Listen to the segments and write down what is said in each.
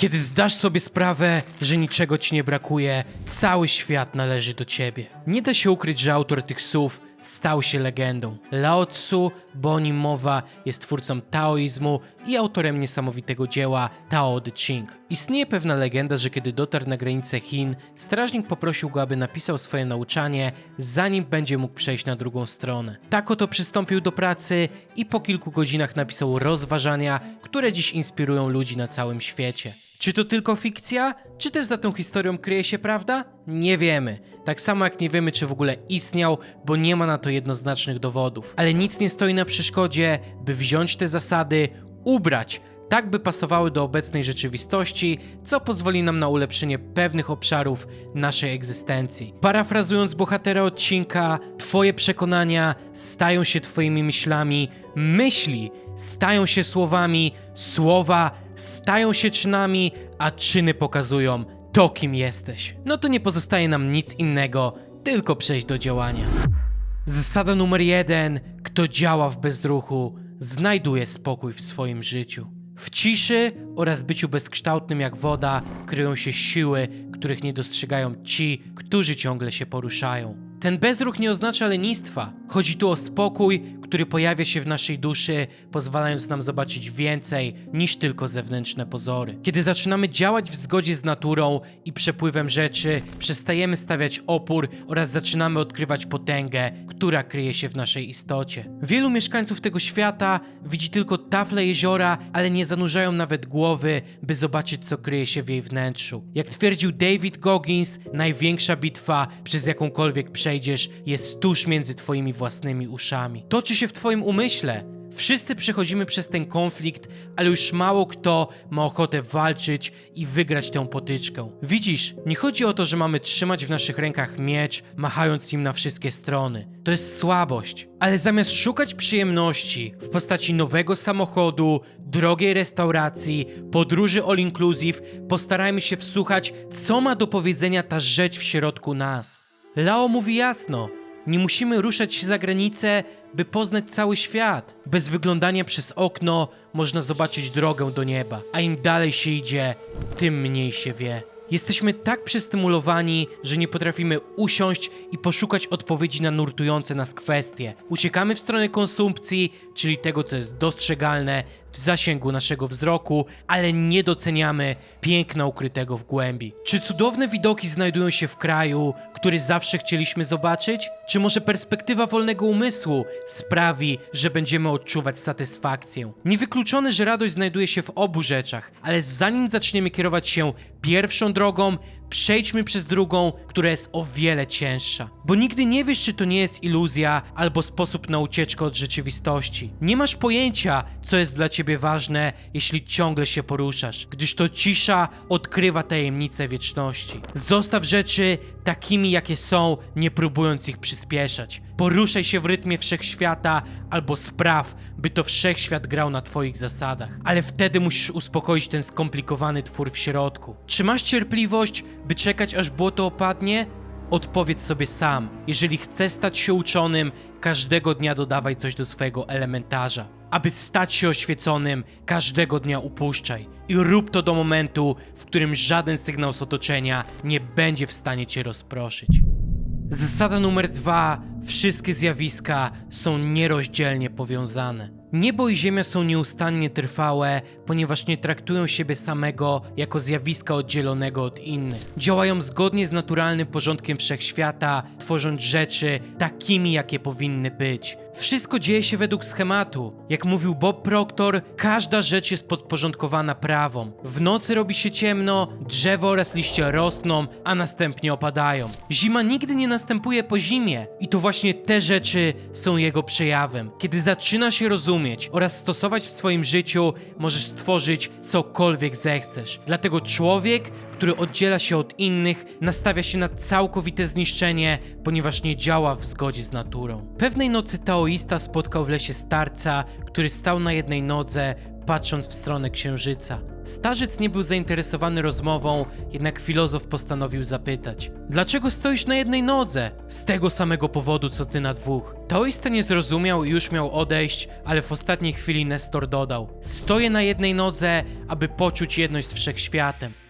Kiedy zdasz sobie sprawę, że niczego ci nie brakuje, cały świat należy do ciebie. Nie da się ukryć, że autor tych słów stał się legendą. Lao Tzu, bo o nim mowa, jest twórcą taoizmu i autorem niesamowitego dzieła Tao Te Ching. Istnieje pewna legenda, że kiedy dotarł na granicę Chin, strażnik poprosił go, aby napisał swoje nauczanie, zanim będzie mógł przejść na drugą stronę. Tak oto przystąpił do pracy i po kilku godzinach napisał rozważania, które dziś inspirują ludzi na całym świecie. Czy to tylko fikcja? Czy też za tą historią kryje się prawda? Nie wiemy. Tak samo jak nie wiemy, czy w ogóle istniał, bo nie ma na to jednoznacznych dowodów. Ale nic nie stoi na przeszkodzie, by wziąć te zasady, ubrać, tak by pasowały do obecnej rzeczywistości, co pozwoli nam na ulepszenie pewnych obszarów naszej egzystencji. Parafrazując bohatera odcinka, Twoje przekonania stają się Twoimi myślami, myśli stają się słowami, słowa stają się czynami, a czyny pokazują to, kim jesteś. No to nie pozostaje nam nic innego, tylko przejść do działania. Zasada numer jeden: kto działa w bezruchu, znajduje spokój w swoim życiu. W ciszy oraz byciu bezkształtnym jak woda kryją się siły, których nie dostrzegają ci, którzy ciągle się poruszają. Ten bezruch nie oznacza lenistwa. Chodzi tu o spokój, który pojawia się w naszej duszy, pozwalając nam zobaczyć więcej niż tylko zewnętrzne pozory. Kiedy zaczynamy działać w zgodzie z naturą i przepływem rzeczy, przestajemy stawiać opór oraz zaczynamy odkrywać potęgę, która kryje się w naszej istocie. Wielu mieszkańców tego świata widzi tylko tafle jeziora, ale nie zanurzają nawet głowy, by zobaczyć, co kryje się w jej wnętrzu. Jak twierdził David Goggins, największa bitwa, przez jakąkolwiek przejdziesz, jest tuż między twoimi własnymi uszami. Toczy się w twoim umyśle. Wszyscy przechodzimy przez ten konflikt, ale już mało kto ma ochotę walczyć i wygrać tę potyczkę. Widzisz, nie chodzi o to, że mamy trzymać w naszych rękach miecz, machając nim na wszystkie strony. To jest słabość. Ale zamiast szukać przyjemności w postaci nowego samochodu, drogiej restauracji, podróży all inclusive, postarajmy się wsłuchać, co ma do powiedzenia ta rzecz w środku nas. Lao mówi jasno. Nie musimy ruszać się za granicę, by poznać cały świat. Bez wyglądania przez okno można zobaczyć drogę do nieba, a im dalej się idzie, tym mniej się wie. Jesteśmy tak przestymulowani, że nie potrafimy usiąść i poszukać odpowiedzi na nurtujące nas kwestie. Uciekamy w stronę konsumpcji, czyli tego, co jest dostrzegalne w zasięgu naszego wzroku, ale nie doceniamy piękna ukrytego w głębi. Czy cudowne widoki znajdują się w kraju, który zawsze chcieliśmy zobaczyć? Czy może perspektywa wolnego umysłu sprawi, że będziemy odczuwać satysfakcję? Niewykluczone, że radość znajduje się w obu rzeczach, ale zanim zaczniemy kierować się pierwszą drogą, przejdźmy przez drugą, która jest o wiele cięższa. Bo nigdy nie wiesz, czy to nie jest iluzja albo sposób na ucieczkę od rzeczywistości. Nie masz pojęcia, co jest dla ciebie ważne, jeśli ciągle się poruszasz, gdyż to cisza odkrywa tajemnice wieczności. Zostaw rzeczy takimi, jakie są, nie próbując ich przyspieszać. Poruszaj się w rytmie wszechświata albo spraw, by to wszechświat grał na twoich zasadach. Ale wtedy musisz uspokoić ten skomplikowany twór w środku. Czy masz cierpliwość, by czekać aż błoto opadnie? Odpowiedz sobie sam. Jeżeli chcesz stać się uczonym, każdego dnia dodawaj coś do swojego elementarza. Aby stać się oświeconym, każdego dnia upuszczaj. I rób to do momentu, w którym żaden sygnał z otoczenia nie będzie w stanie cię rozproszyć. Zasada numer dwa: wszystkie zjawiska są nierozdzielnie powiązane. Niebo i Ziemia są nieustannie trwałe, ponieważ nie traktują siebie samego jako zjawiska oddzielonego od innych. Działają zgodnie z naturalnym porządkiem wszechświata, tworząc rzeczy takimi, jakie powinny być. Wszystko dzieje się według schematu. Jak mówił Bob Proctor, każda rzecz jest podporządkowana prawom. W nocy robi się ciemno, drzewa oraz liście rosną, a następnie opadają. Zima nigdy nie następuje po zimie i to właśnie te rzeczy są jego przejawem. Kiedy zaczynasz je rozumieć oraz stosować w swoim życiu, możesz stworzyć cokolwiek zechcesz. Dlatego człowiek, który oddziela się od innych, nastawia się na całkowite zniszczenie, ponieważ nie działa w zgodzie z naturą. Pewnej nocy taoista spotkał w lesie starca, który stał na jednej nodze, patrząc w stronę księżyca. Starzec nie był zainteresowany rozmową, jednak filozof postanowił zapytać: Dlaczego stoisz na jednej nodze? Z tego samego powodu, co ty na dwóch. Taoista nie zrozumiał i już miał odejść, ale w ostatniej chwili Nestor dodał: Stoję na jednej nodze, aby poczuć jedność z wszechświatem.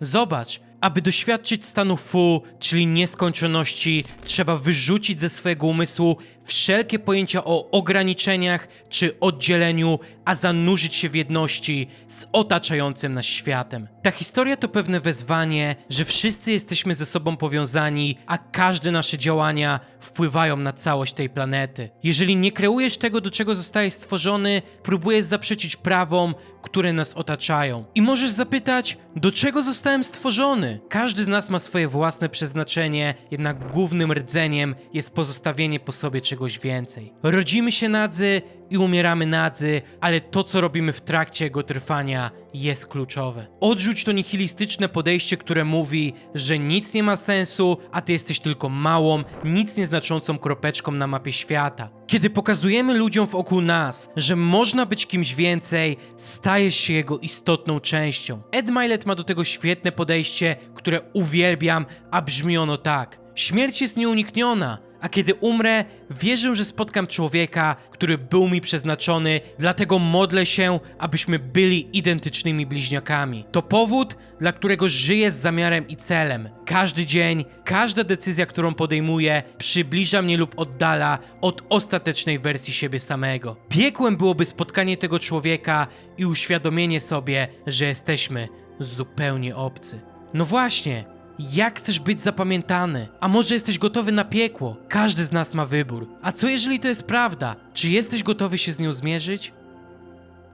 Zobacz, aby doświadczyć stanu fu, czyli nieskończoności, trzeba wyrzucić ze swojego umysłu wszelkie pojęcia o ograniczeniach czy oddzieleniu, a zanurzyć się w jedności z otaczającym nas światem. Ta historia to pewne wezwanie, że wszyscy jesteśmy ze sobą powiązani, a każde nasze działania wpływają na całość tej planety. Jeżeli nie kreujesz tego, do czego zostajesz stworzony, próbujesz zaprzeczyć prawom, które nas otaczają. I możesz zapytać, do czego zostałem stworzony? Każdy z nas ma swoje własne przeznaczenie, jednak głównym rdzeniem jest pozostawienie po sobie czegoś więcej. Rodzimy się nadzy i umieramy nadzy, ale to, co robimy w trakcie jego trwania, jest kluczowe. Odrzuć to nihilistyczne podejście, które mówi, że nic nie ma sensu, a ty jesteś tylko małą, nic nieznaczącą kropeczką na mapie świata. Kiedy pokazujemy ludziom wokół nas, że można być kimś więcej, stajesz się jego istotną częścią. Ed Milet ma do tego świetne podejście, które uwielbiam, a brzmi ono tak. Śmierć jest nieunikniona, a kiedy umrę, wierzę, że spotkam człowieka, który był mi przeznaczony, dlatego modlę się, abyśmy byli identycznymi bliźniakami. To powód, dla którego żyję z zamiarem i celem. Każdy dzień, każda decyzja, którą podejmuję, przybliża mnie lub oddala od ostatecznej wersji siebie samego. Piekłem byłoby spotkanie tego człowieka i uświadomienie sobie, że jesteśmy zupełnie obcy. No właśnie, jak chcesz być zapamiętany? A może jesteś gotowy na piekło? Każdy z nas ma wybór. A co jeżeli to jest prawda? Czy jesteś gotowy się z nią zmierzyć?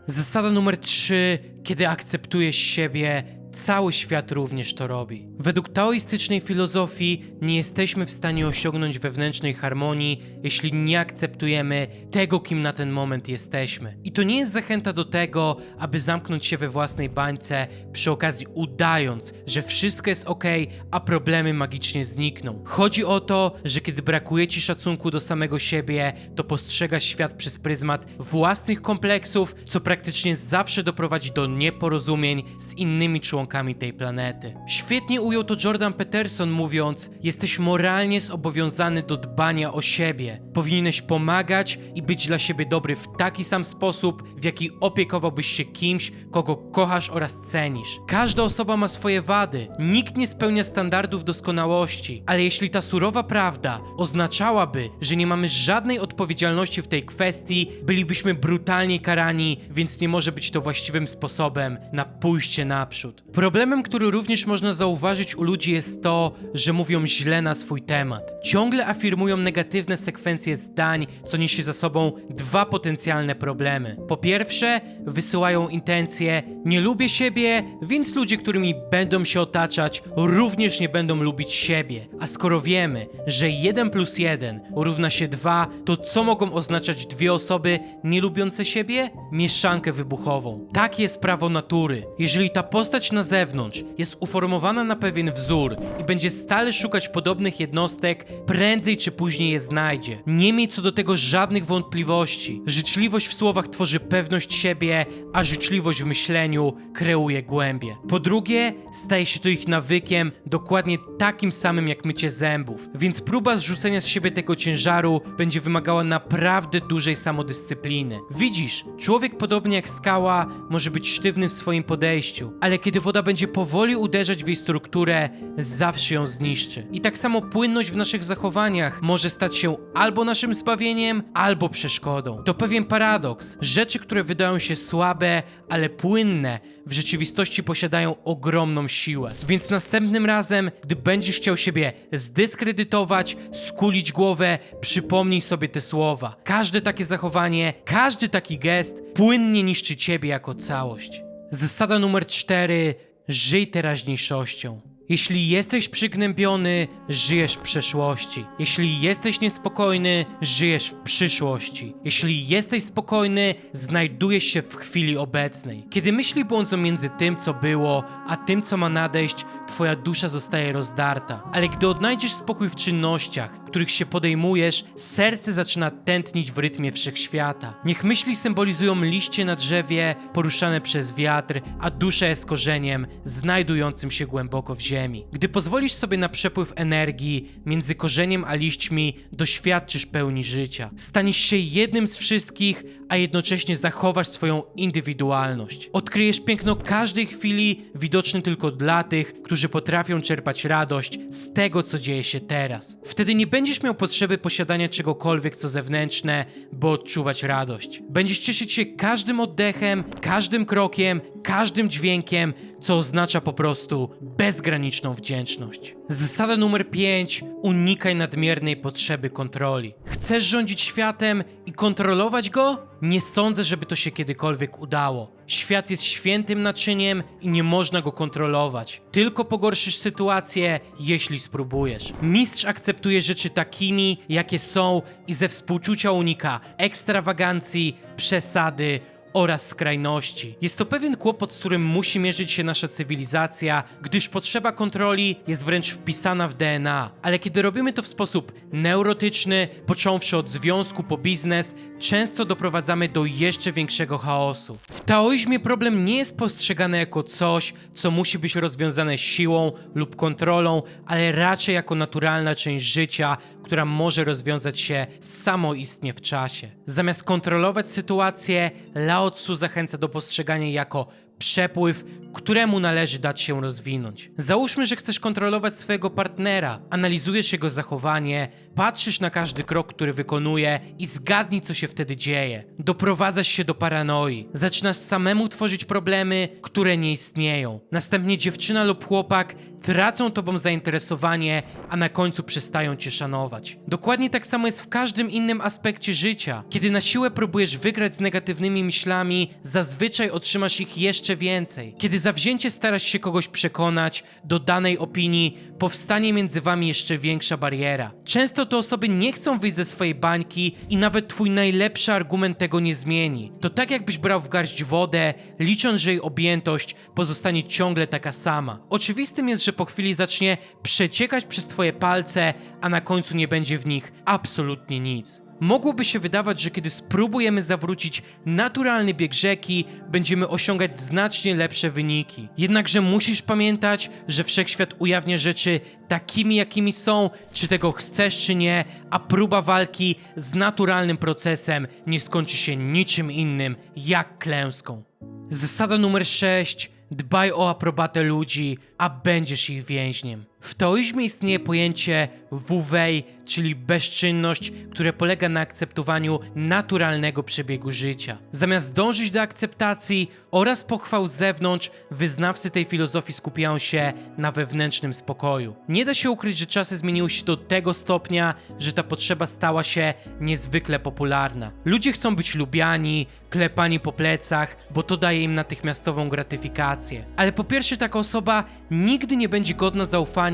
Zasada numer 3. Kiedy akceptujesz siebie, cały świat również to robi. Według taoistycznej filozofii nie jesteśmy w stanie osiągnąć wewnętrznej harmonii, jeśli nie akceptujemy tego, kim na ten moment jesteśmy. I to nie jest zachęta do tego, aby zamknąć się we własnej bańce, przy okazji udając, że wszystko jest ok, a problemy magicznie znikną. Chodzi o to, że kiedy brakuje ci szacunku do samego siebie, to postrzegasz świat przez pryzmat własnych kompleksów, co praktycznie zawsze doprowadzi do nieporozumień z innymi członkami tej planety. Świetnie ujął to Jordan Peterson mówiąc: Jesteś moralnie zobowiązany do dbania o siebie. Powinieneś pomagać i być dla siebie dobry w taki sam sposób, w jaki opiekowałbyś się kimś, kogo kochasz oraz cenisz. Każda osoba ma swoje wady. Nikt nie spełnia standardów doskonałości, ale jeśli ta surowa prawda oznaczałaby, że nie mamy żadnej odpowiedzialności w tej kwestii, bylibyśmy brutalnie karani, więc nie może być to właściwym sposobem na pójście naprzód. Problemem, który również można zauważyć u ludzi jest to, że mówią źle na swój temat. Ciągle afirmują negatywne sekwencje zdań, co niesie za sobą dwa potencjalne problemy. Po pierwsze, wysyłają intencje: Nie lubię siebie, więc ludzie, którymi będą się otaczać, również nie będą lubić siebie. A skoro wiemy, że 1 plus 1 równa się 2, to co mogą oznaczać dwie osoby nie lubiące siebie? Mieszankę wybuchową. Takie jest prawo natury. Jeżeli ta postać na zewnątrz jest uformowana na pewien wzór i będzie stale szukać podobnych jednostek, prędzej czy później je znajdzie. Nie miej co do tego żadnych wątpliwości. Życzliwość w słowach tworzy pewność siebie, a życzliwość w myśleniu kreuje głębie. Po drugie, staje się to ich nawykiem, dokładnie takim samym jak mycie zębów. Więc próba zrzucenia z siebie tego ciężaru będzie wymagała naprawdę dużej samodyscypliny. Widzisz, człowiek podobnie jak skała może być sztywny w swoim podejściu, ale kiedy woda będzie powoli uderzać w jej strukturę, zawsze ją zniszczy. I tak samo płynność w naszych zachowaniach może stać się albo naszym zbawieniem, albo przeszkodą. To pewien paradoks. Rzeczy, które wydają się słabe, ale płynne, w rzeczywistości posiadają ogromną siłę. Więc następnym razem, gdy będziesz chciał siebie zdyskredytować, skulić głowę, przypomnij sobie te słowa. Każde takie zachowanie, każdy taki gest płynnie niszczy ciebie jako całość. Zasada numer 4. Żyj teraźniejszością. Jeśli jesteś przygnębiony, żyjesz w przeszłości. Jeśli jesteś niespokojny, żyjesz w przyszłości. Jeśli jesteś spokojny, znajdujesz się w chwili obecnej. Kiedy myśli błądzą między tym, co było, a tym, co ma nadejść, twoja dusza zostaje rozdarta. Ale gdy odnajdziesz spokój w czynnościach, których się podejmujesz, serce zaczyna tętnić w rytmie wszechświata. Niech myśli symbolizują liście na drzewie poruszane przez wiatr, a dusza jest korzeniem znajdującym się głęboko w ziemi. Gdy pozwolisz sobie na przepływ energii między korzeniem a liśćmi, doświadczysz pełni życia. Staniesz się jednym z wszystkich, a jednocześnie zachowasz swoją indywidualność. Odkryjesz piękno każdej chwili, widoczne tylko dla tych, którzy potrafią czerpać radość z tego, co dzieje się teraz. Wtedy nie będziesz miał potrzeby posiadania czegokolwiek, co zewnętrzne, by odczuwać radość. Będziesz cieszyć się każdym oddechem, każdym krokiem, każdym dźwiękiem, co oznacza po prostu bezgraniczną wdzięczność. Zasada numer 5. Unikaj nadmiernej potrzeby kontroli. Chcesz rządzić światem i kontrolować go? Nie sądzę, żeby to się kiedykolwiek udało. Świat jest świętym naczyniem i nie można go kontrolować. Tylko pogorszysz sytuację, jeśli spróbujesz. Mistrz akceptuje rzeczy takimi, jakie są i ze współczucia unika ekstrawagancji, przesady, oraz skrajności. Jest to pewien kłopot, z którym musi mierzyć się nasza cywilizacja, gdyż potrzeba kontroli jest wręcz wpisana w DNA. Ale kiedy robimy to w sposób neurotyczny, począwszy od związku po biznes, często doprowadzamy do jeszcze większego chaosu. W taoizmie problem nie jest postrzegany jako coś, co musi być rozwiązane siłą lub kontrolą, ale raczej jako naturalna część życia, która może rozwiązać się samoistnie w czasie. Zamiast kontrolować sytuację, Lao Tzu zachęca do postrzegania jako przepływ, któremu należy dać się rozwinąć. Załóżmy, że chcesz kontrolować swojego partnera, analizujesz jego zachowanie, patrzysz na każdy krok, który wykonuje i zgadnij, co się wtedy dzieje. Doprowadzasz się do paranoi. Zaczynasz samemu tworzyć problemy, które nie istnieją. Następnie dziewczyna lub chłopak tracą tobą zainteresowanie, a na końcu przestają cię szanować. Dokładnie tak samo jest w każdym innym aspekcie życia. Kiedy na siłę próbujesz wygrać z negatywnymi myślami, zazwyczaj otrzymasz ich jeszcze więcej. Kiedy zawzięcie starasz się kogoś przekonać do danej opinii, powstanie między wami jeszcze większa bariera. Często te osoby nie chcą wyjść ze swojej bańki i nawet twój najlepszy argument tego nie zmieni. To tak jakbyś brał w garść wodę, licząc, że jej objętość pozostanie ciągle taka sama. Oczywistym jest, że po chwili zacznie przeciekać przez twoje palce, a na końcu nie będzie w nich absolutnie nic. Mogłoby się wydawać, że kiedy spróbujemy zawrócić naturalny bieg rzeki, będziemy osiągać znacznie lepsze wyniki. Jednakże musisz pamiętać, że wszechświat ujawnia rzeczy takimi, jakimi są, czy tego chcesz, czy nie, a próba walki z naturalnym procesem nie skończy się niczym innym jak klęską. Zasada numer 6. Dbaj o aprobatę ludzi, a będziesz ich więźniem. W taoizmie istnieje pojęcie wu-wei, czyli bezczynność, które polega na akceptowaniu naturalnego przebiegu życia. Zamiast dążyć do akceptacji oraz pochwał z zewnątrz, wyznawcy tej filozofii skupiają się na wewnętrznym spokoju. Nie da się ukryć, że czasy zmieniły się do tego stopnia, że ta potrzeba stała się niezwykle popularna. Ludzie chcą być lubiani, klepani po plecach, bo to daje im natychmiastową gratyfikację. Ale po pierwsze, taka osoba nigdy nie będzie godna zaufania,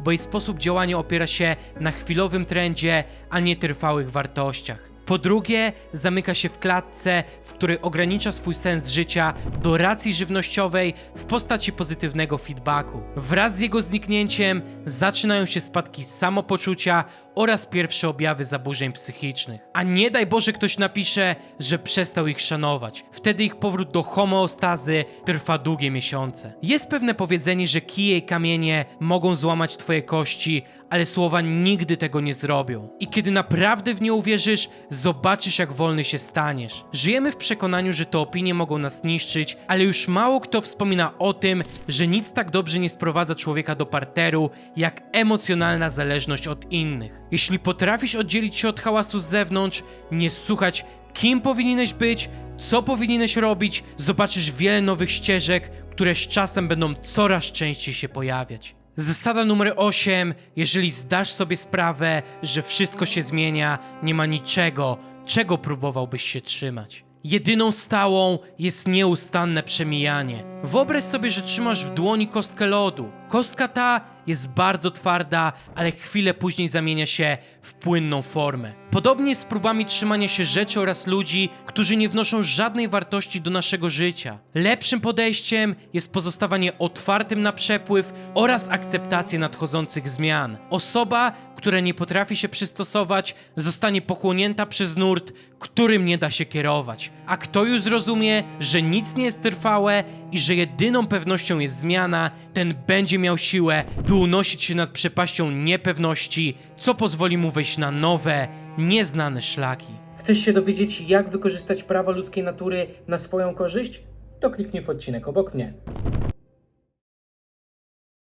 bo jej sposób działania opiera się na chwilowym trendzie, a nie trwałych wartościach. Po drugie, zamyka się w klatce, w której ogranicza swój sens życia do racji żywnościowej w postaci pozytywnego feedbacku. Wraz z jego zniknięciem zaczynają się spadki samopoczucia oraz pierwsze objawy zaburzeń psychicznych. A nie daj Boże ktoś napisze, że przestał ich szanować. Wtedy ich powrót do homeostazy trwa długie miesiące. Jest pewne powiedzenie, że kije i kamienie mogą złamać twoje kości, ale słowa nigdy tego nie zrobią. I kiedy naprawdę w nie uwierzysz, zobaczysz jak wolny się staniesz. Żyjemy w przekonaniu, że te opinie mogą nas niszczyć, ale już mało kto wspomina o tym, że nic tak dobrze nie sprowadza człowieka do parteru, jak emocjonalna zależność od innych. Jeśli potrafisz oddzielić się od hałasu z zewnątrz, nie słuchać kim powinieneś być, co powinieneś robić, zobaczysz wiele nowych ścieżek, które z czasem będą coraz częściej się pojawiać. Zasada numer 8. Jeżeli zdasz sobie sprawę, że wszystko się zmienia, nie ma niczego, czego próbowałbyś się trzymać. Jedyną stałą jest nieustanne przemijanie. Wyobraź sobie, że trzymasz w dłoni kostkę lodu. Kostka ta jest bardzo twarda, ale chwilę później zamienia się w płynną formę. Podobnie z próbami trzymania się rzeczy oraz ludzi, którzy nie wnoszą żadnej wartości do naszego życia. Lepszym podejściem jest pozostawanie otwartym na przepływ oraz akceptację nadchodzących zmian. Osoba, która nie potrafi się przystosować, zostanie pochłonięta przez nurt, którym nie da się kierować. A kto już zrozumie, że nic nie jest trwałe i że jedyną pewnością jest zmiana, ten będzie miał siłę, by unosić się nad przepaścią niepewności, co pozwoli mu wejść na nowe, nieznane szlaki. Chcesz się dowiedzieć, jak wykorzystać prawa ludzkiej natury na swoją korzyść? To kliknij w odcinek obok mnie.